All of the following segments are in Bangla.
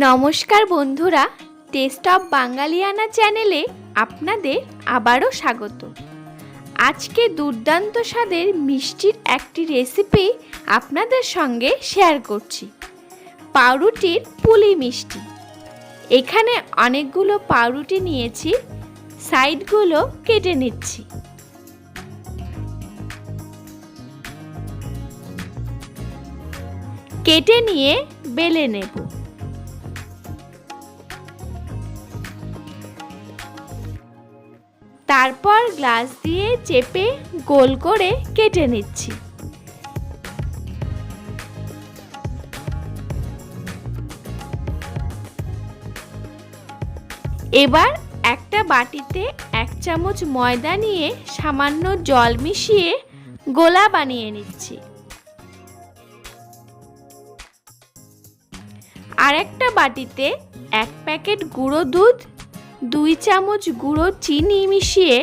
নমস্কার বন্ধুরা, টেস্ট অফ বাঙালিয়ানা চ্যানেলে আপনাদের আবারও স্বাগত। আজকে দুর্দান্ত স্বাদের মিষ্টির একটি রেসিপি আপনাদের সঙ্গে শেয়ার করছি। পাউরুটির পুলি মিষ্টি। এখানে অনেকগুলো পাউরুটি নিয়েছি, সাইডগুলো কেটে নিচ্ছি। কেটে নিয়ে বেলে নেব। তারপর গ্লাস দিয়ে চেপে গোল করে কেটে নিচ্ছি। এবার একটা বাটিতে এক চামচ ময়দা নিয়ে সামান্য জল মিশিয়ে গোলা বানিয়ে নিচ্ছি। আর একটা বাটিতে এক প্যাকেট গুঁড়ো দুধ দুই চামচ গুঁড়ো চিনি মিশিয়ে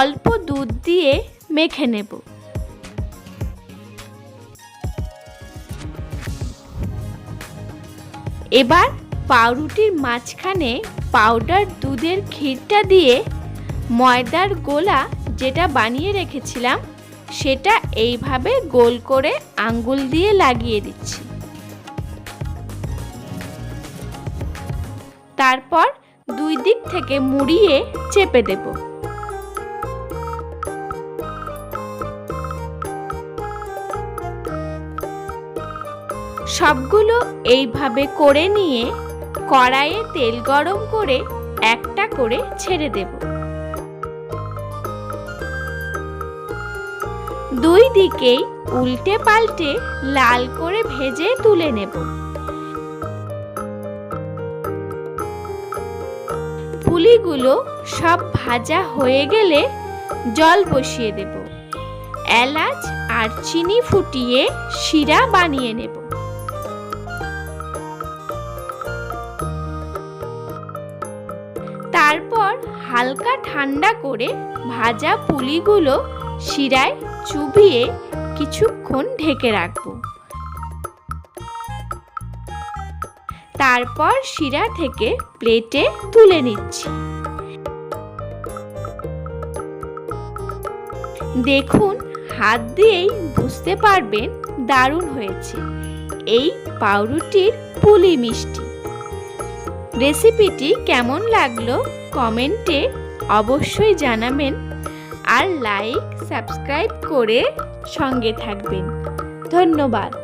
অল্প দুধ দিয়ে মেখে নেব। এবার পাউরুটির মাঝখানে পাউডার দুধের ক্ষীরটা দিয়ে ময়দার গোলা যেটা বানিয়ে রেখেছিলাম, সেটা এইভাবে গোল করে আঙ্গুল দিয়ে লাগিয়ে দিচ্ছি। তারপর দুই দিক থেকে মুড়িয়ে চেপে দেব। সবগুলো এইভাবে করে নিয়ে কড়াইয়ে তেল গরম করে একটা করে ছেড়ে দেব। দুই দিকেই উল্টে পাল্টে লাল করে ভেজে তুলে নেব। পুলিগুলো সব ভাজা হয়ে গেলে জল বসিয়ে দেব। এলাচ আর চিনি ফুটিয়ে শিরা বানিয়ে নেব। তারপর হালকা ঠান্ডা করে ভাজা পুলিগুলো শিরায় চুবিয়ে কিছুক্ষণ ঢেকে রাখব। তারপর শিরা থেকে প্লেটে তুলে নিচ্ছি। দেখুন, হাত দিয়েই বুঝতে পারবেন দারুণ হয়েছে। এই পাউরুটির পুলি মিষ্টি। রেসিপিটি কেমন লাগল কমেন্টে অবশ্যই জানাবেন আর লাইক, সাবস্ক্রাইব করে সঙ্গে থাকবেন। ধন্যবাদ।